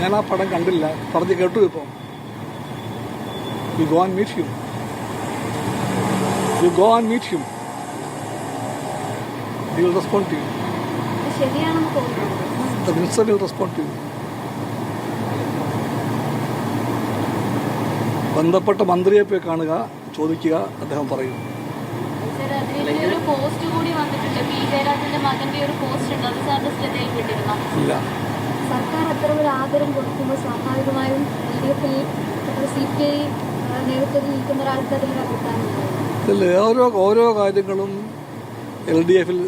ഞാൻ ആ പടം കണ്ടില്ല. പറഞ്ഞ് കേട്ടു ഇപ്പോൾ you go and meet him you go and meet him you ഇത് ശരിയാണെന്ന് തോന്നുന്നു. The minister will respond to you ബന്ധപ്പെട്ട മന്ത്രിയെ പോയി കാണുക ചോദിക്കുക അദ്ദേഹം പറയും. സാർ പോസ്റ്റ് കൂടി വന്നിട്ടുണ്ട്. പി ജയരാജന്റെ മകന്റെ ഒരു പോസ്റ്റ് ഉണ്ട്. അത് സാറിന്റെ ശ്രദ്ധയിൽപ്പെട്ടിരുന്നു ഇല്ല. സർക്കാർ അത്ര ഒരു ആദരം കൊടുക്കുമ്പോൾ സ്വാഭാവികമായും എൽ ഡി എഫിൽ സി പി ഐ നേതൃത്വത്തിൽ നിൽക്കുന്ന ഒരാൾക്ക് ഓരോ ഓരോ കാര്യങ്ങളും എൽ ഡി എഫിൽ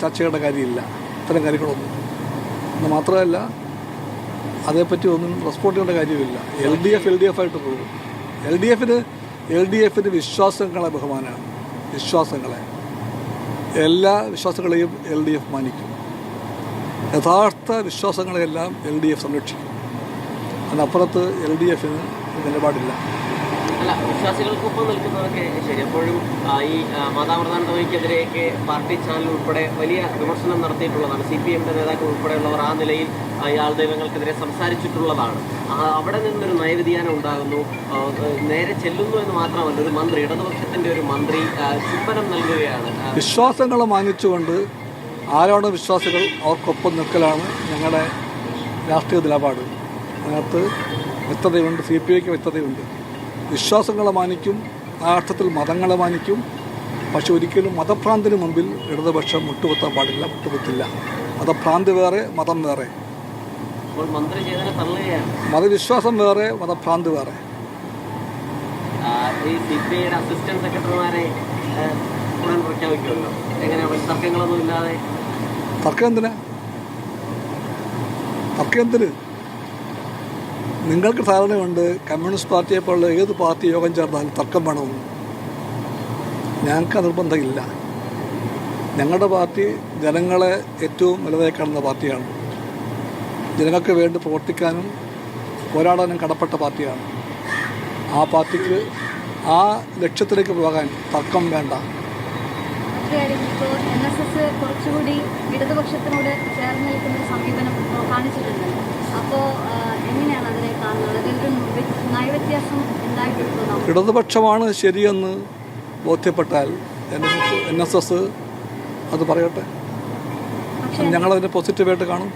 ചർച്ച ചെയ്യേണ്ട കാര്യമില്ല. ഇത്തരം കാര്യങ്ങളൊന്നും. എന്ന് മാത്രമല്ല അതേപ്പറ്റി ഒന്നും റെസ്പോണ്ട് ചെയ്യേണ്ട കാര്യമില്ല. L D F L D F ആയിട്ട് പോകും എൽ ഡി എഫിന് എൽ ഡി എഫിന് വിശ്വാസങ്ങളെ ബഹുമാനമാണ് വിശ്വാസങ്ങളെ. എല്ലാ വിശ്വാസങ്ങളെയും എൽ ഡി എഫ് മാനിക്കും. യഥാർത്ഥ വിശ്വാസങ്ങളെയെല്ലാം എൽ ഡി എഫ് സംരക്ഷിക്കും. അതിനപ്പുറത്ത് എൽ ഡി എഫിന് നിലപാടില്ല. അല്ല വിശ്വാസികൾക്കൊപ്പം നിൽക്കുന്നതൊക്കെ ശരി. എപ്പോഴും ആ, ഈ പാർട്ടി ചാനൽ ഉൾപ്പെടെ വലിയ വിമർശനം നടത്തിയിട്ടുള്ളതാണ്. സി പി എമ്മിന്റെ നേതാക്കൾ ഉൾപ്പെടെയുള്ളവർ ആ നിലയിൽ അയാൾ ദൈവങ്ങൾക്കെതിരെ സംസാരിച്ചിട്ടുള്ളതാണ്. അവിടെ നിന്നൊരു നയവ്യതിയാനം ഉണ്ടാകുന്നു. നേരെ ചെല്ലുന്നു എന്ന് മാത്രമല്ല ഒരു മന്ത്രി ഇടതുപക്ഷത്തിന്റെ ഒരു മന്ത്രി ചുംബനം നൽകുകയാണ്. വിശ്വാസങ്ങളെ മാനിച്ചുകൊണ്ട് ആരാണ് വിശ്വാസികൾ അവർക്കൊപ്പം നിൽക്കലാണ് ഞങ്ങളുടെ രാഷ്ട്രീയ നിലപാട്. അതിനകത്ത് വ്യക്തതയുണ്ട് സി പി ഐക്ക് വ്യക്തതയുണ്ട്. വിശ്വാസങ്ങളെ മാനിക്കും ആ അർത്ഥത്തിൽ മതങ്ങളെ മാനിക്കും. പക്ഷെ ഒരിക്കലും മതഭ്രാന്തിന് മുമ്പിൽ ഇടതുപക്ഷം മുട്ടുകുത്താൻ പാടില്ല മുട്ടുകുത്തില്ല. മതഭ്രാന്തി വേറെ മതം വേറെ. മതവിശ്വാസം വേറെ മതഭ്രാന്തി വേറെ. ഈ സി പി ഐയുടെ അസിസ്റ്റന്റ് സെക്രട്ടറിമാരെ ആ, ഉടൻ പ്രഖ്യാപിക്കുമല്ലോ തർക്കങ്ങളൊന്നും ഇല്ലാതെ? തർക്കം എന്തിനാ? എന്തിന്? നിങ്ങൾക്ക് ധാരണയുണ്ട് കമ്മ്യൂണിസ്റ്റ് പാർട്ടിയെ പോലുള്ള ഏത് പാർട്ടി യോഗം ചേർന്നാലും തർക്കം വേണമെന്ന് ഞങ്ങൾക്ക് നിർബന്ധമില്ല. ഞങ്ങളുടെ പാർട്ടി ജനങ്ങളെ ഏറ്റവും വലുതായി കാണുന്ന പാർട്ടിയാണ്. ജനങ്ങൾക്ക് വേണ്ടി പ്രവർത്തിക്കാനും പോരാടാനും കടപ്പെട്ട പാർട്ടിയാണ്. ആ പാർട്ടിക്ക് ആ ലക്ഷ്യത്തിലേക്ക് പോകാൻ തർക്കം വേണ്ട. കാര്യം ഇപ്പോൾ എൻ എസ് എസ് കുറച്ചുകൂടി ഇടതുപക്ഷത്തിനോട് ചേർന്ന് നിൽക്കുന്ന സമീപനം കാണിച്ചിട്ടുണ്ട്. അപ്പോൾ എങ്ങനെയാണ് അതിനെ കാണുന്നത്? അതിലൊരു വ്യ- നയവ്യത്യാസം ഉണ്ടായിട്ടുണ്ടോ ഇടതുപക്ഷമാണ് ശരിയെന്ന് ബോധ്യപ്പെട്ടാൽ എൻ എസ് എസ് അത് പറയട്ടെ. ഞങ്ങളതിനെ പോസിറ്റീവായിട്ട് കാണും.